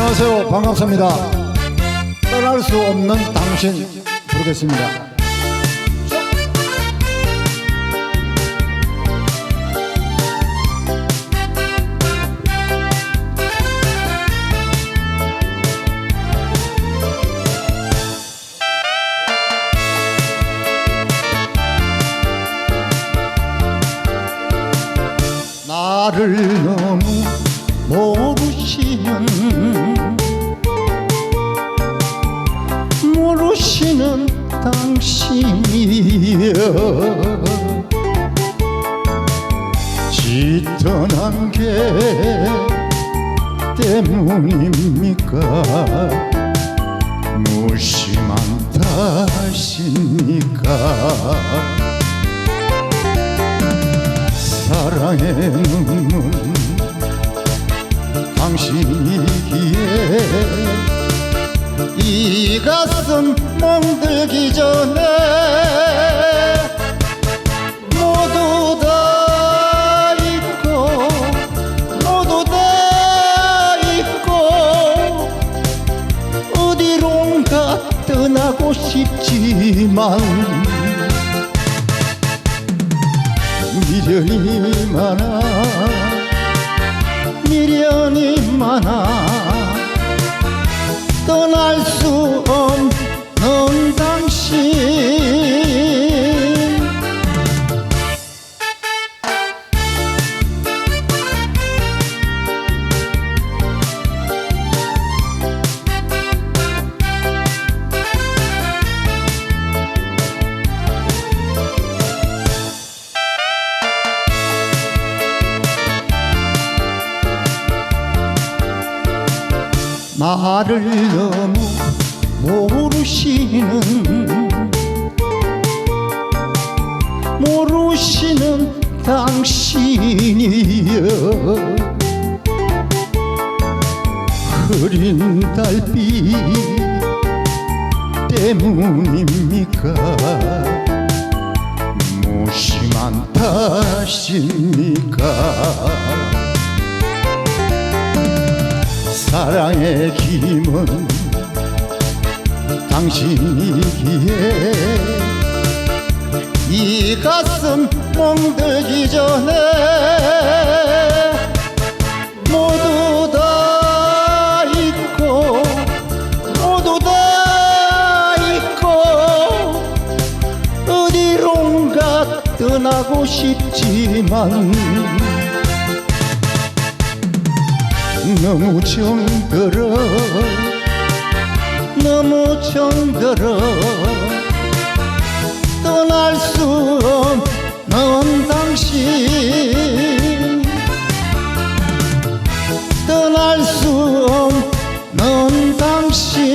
안녕하세요. 반갑습니다. 떠날 수 없는 당신 부르겠습니다. 나를 너무 모르시는 모르시는 당신이여. 짓떠난 게 때문입니까? 무심한 탓입니까? 사랑의 눈 물 당신이기에 이 가슴 멍들기 전에 모두 다 잊고 모두 다 잊고 어디론가 떠나고 싶지만 미련이 많아 나를 너무 모르시는 모르시는 당신이여. 흐린 달빛 때문입니까? 무심한 탓입니까 사랑의 힘은 당신이기에 이 가슴 멍들기 전에 모두 다 잊고 모두 다 잊고 어디론가 떠나고 싶지만 너무 정들어. 너무 정들어. 떠날 수 없는 당신. 떠날 수 없는 당신.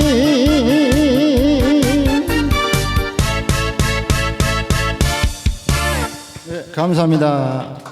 네, 감사합니다.